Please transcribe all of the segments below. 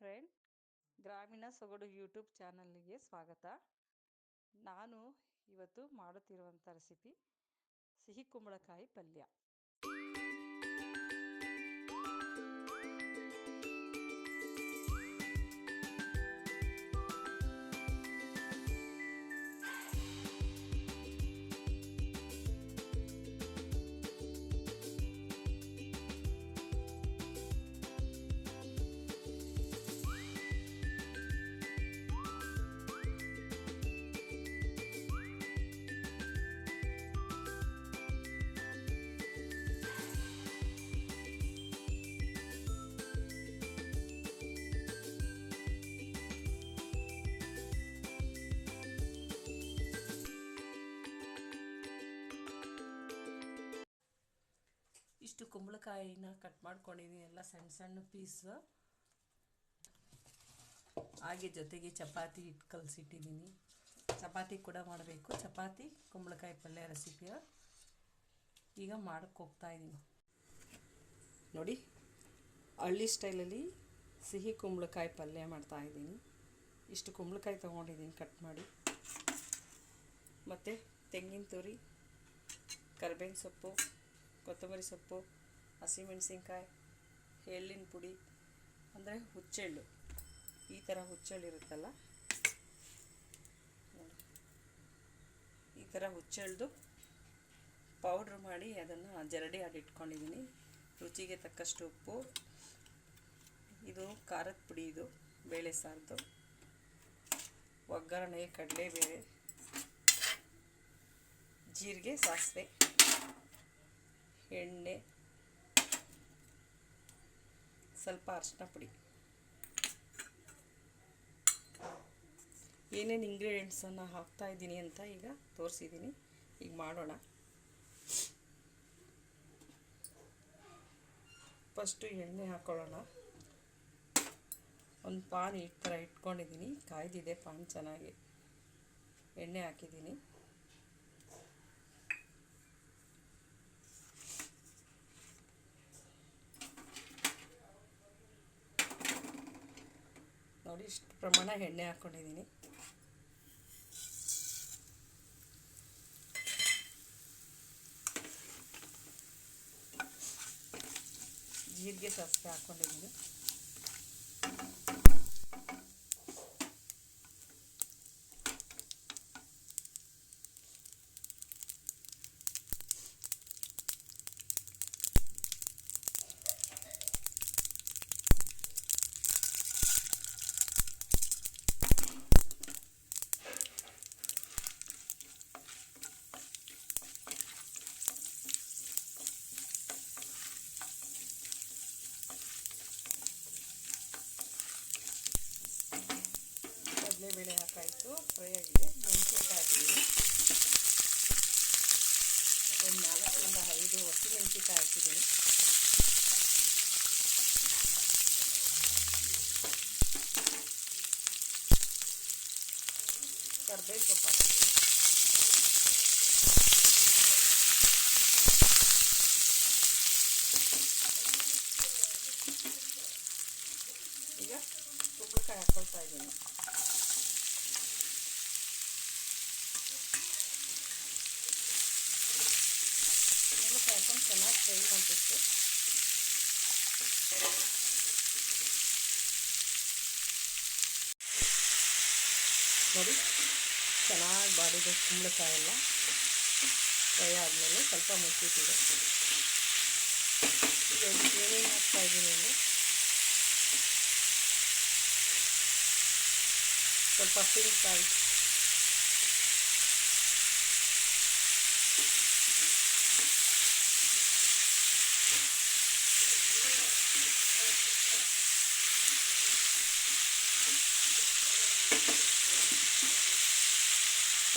Friend ಗ್ರಾಮೀಣ ಸೊಗಡು YouTube ಚಾನಲ್ಗೆ ಸ್ವಾಗತ. ನಾನು ಇವತ್ತು ಮಾಡುತ್ತಿರುವಂಥ ರೆಸಿಪಿ ಸಿಹಿ ಕುಂಬಳಕಾಯಿ ಪಲ್ಯ. ಇಷ್ಟು ಕುಂಬಳಕಾಯಿನ ಕಟ್ ಮಾಡ್ಕೊಂಡಿದ್ದೀನಿ ಎಲ್ಲ ಸಣ್ಣ ಸಣ್ಣ ಪೀಸ್ ಹಾಗೆ ಜೊತೆಗೆ ಚಪಾತಿ ಹಿಟ್ಟು ಕಲಸಿಟ್ಟಿದ್ದೀನಿ ಚಪಾತಿ ಕೂಡ ಮಾಡಬೇಕು. ಚಪಾತಿ, ಕುಂಬಳಕಾಯಿ ಪಲ್ಯ ರೆಸಿಪಿಯ ಈಗ ಮಾಡೋಕ್ಕೆ ಹೋಗ್ತಾ ಇದ್ದೀನಿ ನೋಡಿ, ಹಳ್ಳಿ ಸ್ಟೈಲಲ್ಲಿ ಸಿಹಿ ಕುಂಬಳಕಾಯಿ ಪಲ್ಯ ಮಾಡ್ತಾ ಇದ್ದೀನಿ ಇಷ್ಟು ಕುಂಬಳಕಾಯಿ ತೊಗೊಂಡಿದ್ದೀನಿ ಕಟ್ ಮಾಡಿ. ಮತ್ತು ತೆಂಗಿನ ತುರಿ, ಕರಿಬೇವಿನ ಸೊಪ್ಪು ಕೊತ್ತಂಬರಿ ಸೊಪ್ಪು, ಹಸಿಮೆಣಸಿನ್ಕಾಯಿ, ಎಳ್ಳಿನ ಪುಡಿ, ಅಂದರೆ ಹುಚ್ಚೆಳ್ಳು. ಈ ಥರ ಹುಚ್ಚೆಳ್ಳು ಇರುತ್ತಲ್ಲ? ಈ ಥರ ಹುಚ್ಚೆಳ್ದು ಪೌಡ್ರ್ ಮಾಡಿ ಅದನ್ನು ಜರಡಿ ಆಡಿ ಇಟ್ಕೊಂಡಿದ್ದೀನಿ ರುಚಿಗೆ ತಕ್ಕಷ್ಟು ಉಪ್ಪು. ಇದು ಖಾರದ ಪುಡಿ ಇದು, ಬೇಳೆ ಸಾರ್ದು. ಒಗ್ಗರಣೆ ಕಡಲೆಬೇಳೆ ಜೀರಿಗೆ, ಸಾಸಿವೆ. ಎಣ್ಣೆ, ಸ್ವಲ್ಪ ಅರಿಶಿನ ಪುಡಿ. ಏನೇನು ಇಂಗ್ರೀಡಿಯೆಂಟ್ಸನ್ನು ಹಾಕ್ತಾ ಇದ್ದೀನಿ ಅಂತ ಈಗ ತೋರಿಸಿದ್ದೀನಿ. ಈಗ ಮಾಡೋಣ. ಫಸ್ಟು ಎಣ್ಣೆ ಹಾಕ್ಕೊಳ್ಳೋಣ ಒಂದು ಪಾನ್ ಈ ಥರ ಇಟ್ಕೊಂಡಿದ್ದೀನಿ. ಕಾಯ್ದಿದೆ ಪಾನ್ ಚೆನ್ನಾಗಿ. ಎಣ್ಣೆ ಹಾಕಿದ್ದೀನಿ. ಇಷ್ಟು ಪ್ರಮಾಣ ಎಣ್ಣೆ ಹಾಕ್ಕೊಂಡಿದ್ದೀನಿ ಜೀರಿಗೆ ಸಾಸಿವೆ ಹಾಕ್ಕೊಂಡಿದ್ದೀನಿ ಕಡಲೆಬೇಳೆ ಹಾಕಾಯಿತು ಫ್ರೈ ಆಗಿದೆ. ಮೆಣಸಿನ್ಕಾಯಿ ಹಾಕಿದ್ದೀನಿ. ಒಂದು ನಾಲ್ಕರಿಂದ ಐದು ಹಸಿಮೆಣಸಿನ್ಕಾಯಿ ಹಾಕಿದ್ದೀನಿ. ಕರ್ಬೇವು ಸೊಪ್ಪು ಹಾಕಿದ್ದೀನಿ. ಈಗ ಕುಂಬಳಕಾಯಿ ಹಾಕ್ಕೊಳ್ತಾ ಇದ್ದೀನಿ. ಕುಂಬಳಕಾಯಿ ಕಾಯ್ಕೊಂಡು ಚೆನ್ನಾಗಿ ಫ್ರೈ ಮಾಡಬೇಕು ನೋಡಿ, ಚೆನ್ನಾಗಿ ಬಾಡಿದೆ ಕುಂಬಳಕಾಯಿ ಎಲ್ಲ ಫ್ರೈ ಆದಮೇಲೆ ಸ್ವಲ್ಪ ಮುಚ್ಚಿಟ್ಟಿದೆ. ಈಗ ಏನೇನು ಹಾಕ್ತಾ ಇದ್ದೀನಿ ಅಂದರೆ, ಸ್ವಲ್ಪ ಪಿಂಕ್ ಸಾಲ್ಟ್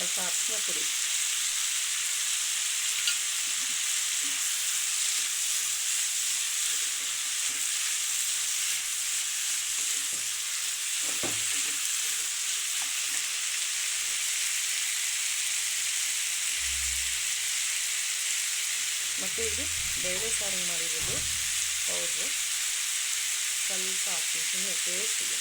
ಸ್ವಲ್ಪ ಅರಿಶಿನ ಪುಡಿ ಮತ್ತು ಇದು ಬೇಳೆ ಸಾರು ಮಾಡಿರೋದು ಪೌಡ್ರು ಸ್ವಲ್ಪ ಹಾಕ್ತೀನಿ ಸುಮ್ಮನೆ ಟೇಸ್ಟಿಗೆ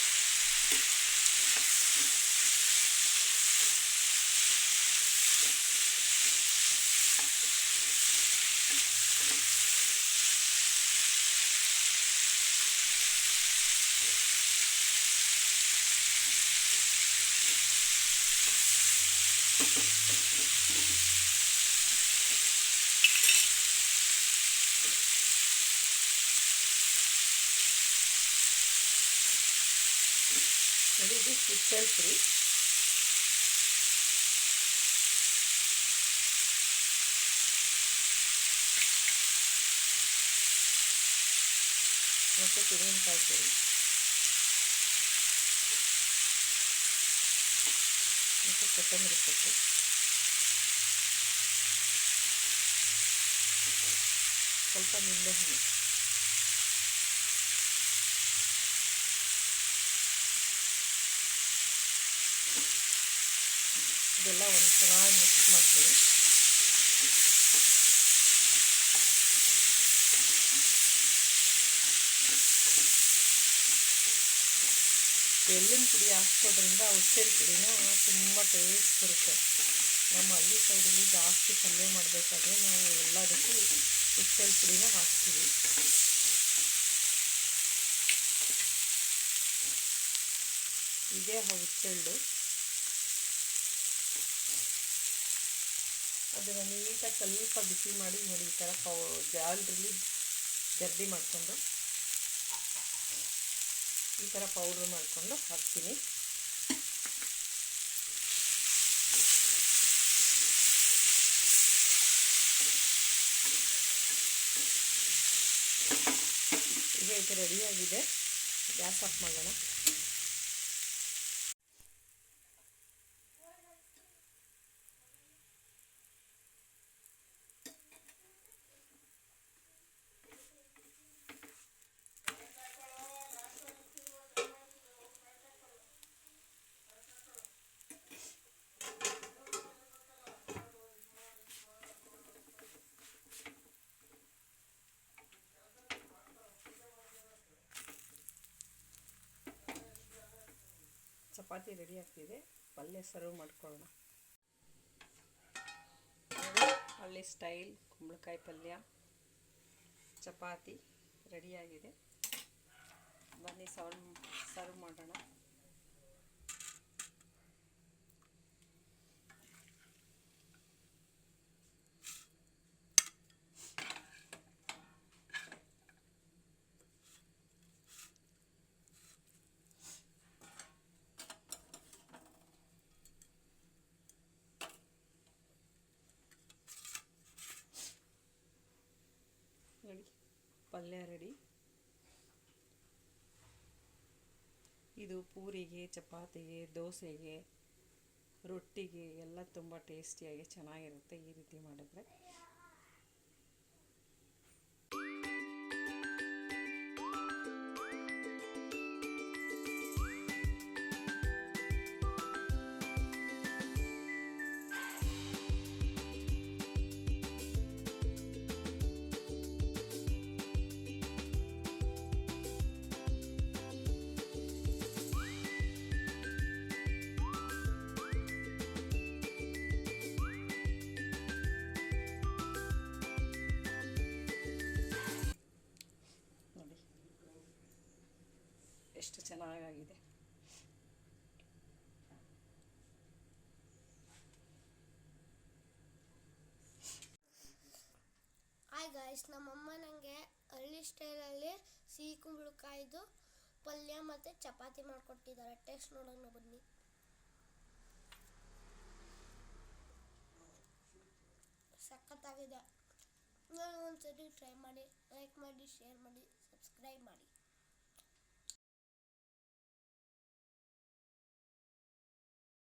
ನೋಡಿ ಇದು ಹುಚ್ಚಲ್ ಫ್ರೀ ಮತ್ತು ತೆಂಗಿನಕಾಯಿ ಪುರಿ ಮತ್ತು ಕೊತ್ತಂಬರಿ ಸೊಪ್ಪು. ಸ್ವಲ್ಪ ನಿಂಬೆಹಣ್ಣು ಇದೆಲ್ಲ ಒಂದು ಚೆನ್ನಾಗಿ ಮಿಕ್ಸ್ ಮಾಡ್ತೀವಿ ಎಳ್ಳಿನ ಪುಡಿ ಹಾಕ್ಸೋದ್ರಿಂದ ಉಚ್ಚೆಲ್ ಪುಡಿನ ತುಂಬ ಟೇಸ್ಟ್ ಬರುತ್ತೆ. ನಮ್ಮ ಹಳ್ಳಿ ಸೈಡಲ್ಲಿ ಜಾಸ್ತಿ ಪಲ್ಯ ಮಾಡಬೇಕಾದ್ರೆ ನಾವು ಎಲ್ಲದಕ್ಕೂ ಉಚ್ಚೆಲ್ ಪುಡಿನ ಹಾಕ್ತೀವಿ. ಇದೇ ಆ ಅದನ್ನು ನೀಟಾಗಿ ಸ್ವಲ್ಪ ಬಿಸಿ ಮಾಡಿ ನೋಡಿ ಈ ಥರ ಪೌ ಜಾಲ್ರಲ್ಲಿ ಜರ್ದಿ ಮಾಡಿಕೊಂಡು ಈ ಥರ ಪೌಡ್ರ್ ಮಾಡಿಕೊಂಡು ಹಾಕ್ತೀನಿ. ಈಗ ಇದು ರೆಡಿಯಾಗಿದೆ ಗ್ಯಾಸ್ ಆಫ್ ಮಾಡೋಣ. ಚಪಾತಿ ರೆಡಿ ಆಗ್ತಿದೆ. ಪಲ್ಯ ಸರ್ವ್ ಮಾಡ್ಕೊಳ್ಳೋಣ. ಹಳ್ಳಿ ಸ್ಟೈಲ್ ಕುಂಬಳಕಾಯಿ ಪಲ್ಯ, ಚಪಾತಿ ರೆಡಿಯಾಗಿದೆ ಬನ್ನಿ ಸರ್ವ್ ಸರ್ವ್ ಮಾಡೋಣ ನೋಡಿ ಪಲ್ಯ ರೆಡಿ. ಇದು ಪೂರಿಗೆ ಚಪಾತಿಗೆ ದೋಸೆಗೆ ರೊಟ್ಟಿಗೆ ಎಲ್ಲ ತುಂಬ ಟೇಸ್ಟಿಯಾಗಿ ಚೆನ್ನಾಗಿರುತ್ತೆ ಈ ರೀತಿ ಮಾಡಿದ್ರೆ. ಎಷ್ಟು ಚೆನ್ನಾಗಾಗಿದೆ. ಹಾಯ್ ಗಾಯ್ಸ್ ನಮ್ಮಮ್ಮ ನನಗೆ ಹಳ್ಳಿ ಸ್ಟೈಲಲ್ಲಿ ಸಿಹಿ ಕುಂಬಳಕಾಯ್ದು ಪಲ್ಯ ಮತ್ತು ಚಪಾತಿ ಮಾಡಿಕೊಟ್ಟಿದ್ದಾರೆ. ಟೇಸ್ಟ್ ನೋಡೋಣ ಬನ್ನಿ. ಸಖತ್ತಾಗಿದೆ. ನಾನು ಒಂದ್ಸರಿ ಟ್ರೈ ಮಾಡಿ ಲೈಕ್ ಮಾಡಿ ಶೇರ್ ಮಾಡಿ ಸಬ್ಸ್ಕ್ರೈಬ್ ಮಾಡಿ.